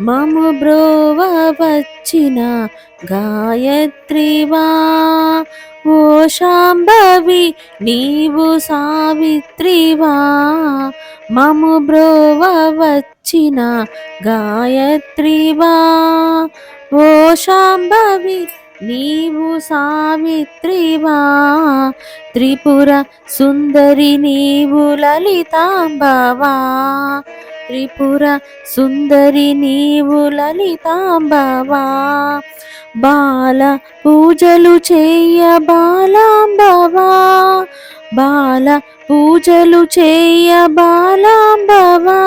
మమ బ్రోవ వచ్చిన గాయత్రివా ఓ శాంభవి నీవు సావిత్రివా మము బ్రోవ వచ్చిన గాయత్రివా ఓ శాంభవి నీవు సావిత్రివా త్రిపుర సుందరి నీవు లలితాంబవా త్రిపుర సుందరి నీవు లలితాంబవా? బాల పూజలు చేయ బాలాంబవా? బాల పూజలు చేయ బాలాంబవా?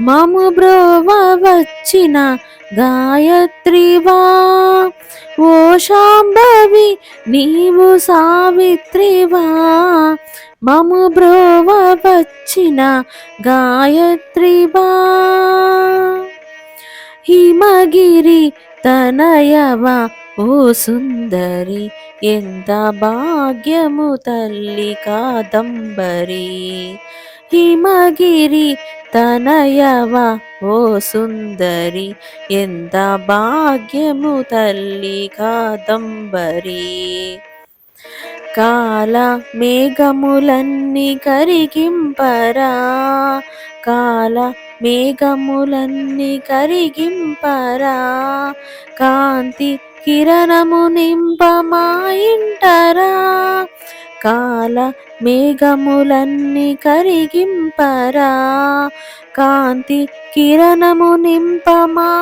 మము బ్రోవ వచ్చిన గాయత్రివా ఓ శాంభవి నీవు సావిత్రివా మము బ్రోవ వచ్చిన గాయత్రివా హిమగిరి తనయవ. ఓ సుందరి ఎంత భాగ్యము తల్లి కాదంబరి. హిమగిరి తనయవ ఓ సుందరి ఎంత భాగ్యము తల్లి కాదంబరి. కాల మేఘములన్నీ కరిగింపరా కాల మేఘములన్నీ కరిగింపరా. కాంతి కిరణము నింపమాయింటరా కాల మేఘములన్నీ కరిగింపరా. కాంతి కిరణము నింపమాయింటరా.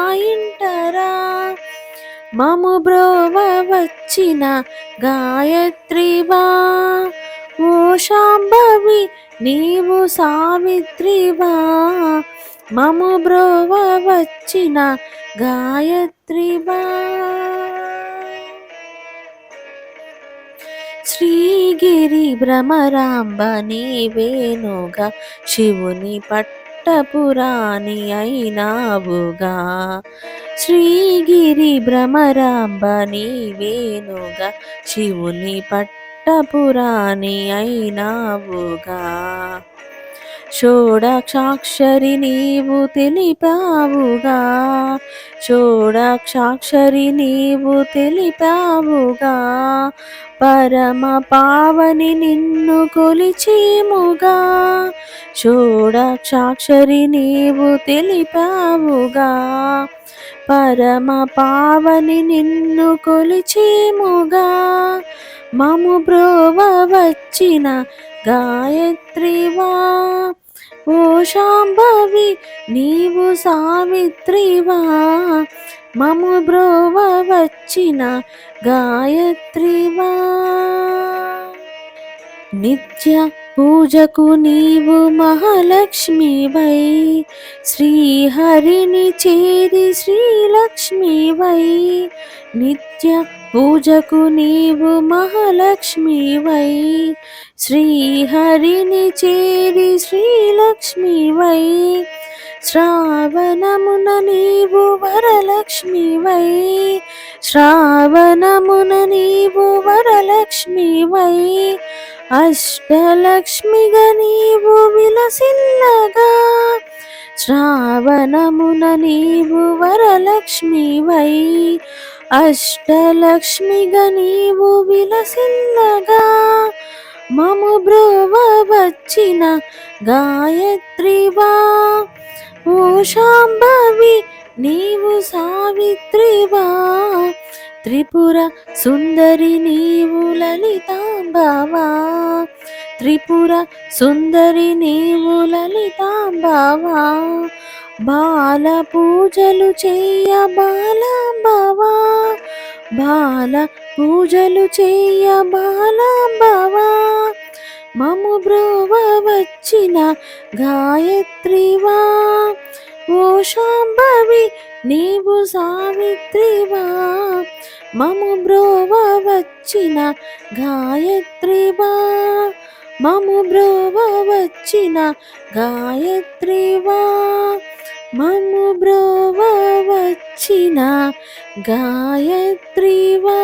మము బ్రోవ వచ్చిన గాయత్రివా ఓ శాంభవి నీవు సావిత్రివా మము బ్రోవ వచ్చిన గాయత్రివా శ్రీగిరి భ్రమరాంబ నీవేనుగా శివుని పట్టపురాణి అయినావుగా. శ్రీగిరి భ్రమరాంబ నీవేనుగా శివుని పట్టపురాణి అయినావుగా. షోడాక్షాక్షరి నీవు తెలిపావుగా షోడాక్షాక్షరి నీవు తెలిపావుగా. పరమ పావని నిన్ను కొలిచేముగా. షోడక్షాక్షరి నీవు తెలిపావుగా. పరమ పావని నిన్ను కొలిచేముగా. మము బ్రోవ వచ్చిన గాయత్రివా. ఓ శాంభవి నీవు సావిత్రివా. మము బ్రోవ వచ్చిన గాయత్రివా నిత్య పూజకు నీవు మహాలక్ష్మివై శ్రీహరిని చేరి శ్రీలక్ష్మివై నిత్య పూజకు నీవు మహాలక్ష్మివై శ్రీహరిని చేరి శ్రీలక్ష్మివై శ్రావణమున నీవు వరలక్ష్మివై శ్రావణమున నీవు వరలక్ష్మివై అష్టలక్ష్మిగా నీవు విలసిల్లగా శ్రావణమున నీవు వరలక్ష్మివై అష్టలక్ష్మిగా నీవు విలసిల్లగా మము బ్రువ వచ్చిన గాయత్రివా ఓ శాంభవి నీవు సావిత్రివా. త్రిపుర సుందరి నీవు లలితాంబవా. త్రిపుర సుందరి నీవు లలితాంబవా. బాల పూజలు చేయ బాలాంబవా. బాల పూజలు చేయ బాలాంబవా. మము బ్రోవ వచ్చిన గాయత్రివా ఓ శాంభవి నీవు సావిత్రివా మము బ్రోవ వచ్చిన గాయత్రివా మము బ్రోవ వచ్చిన గాయత్రివా మము బ్రోవ వచ్చిన గాయత్రివా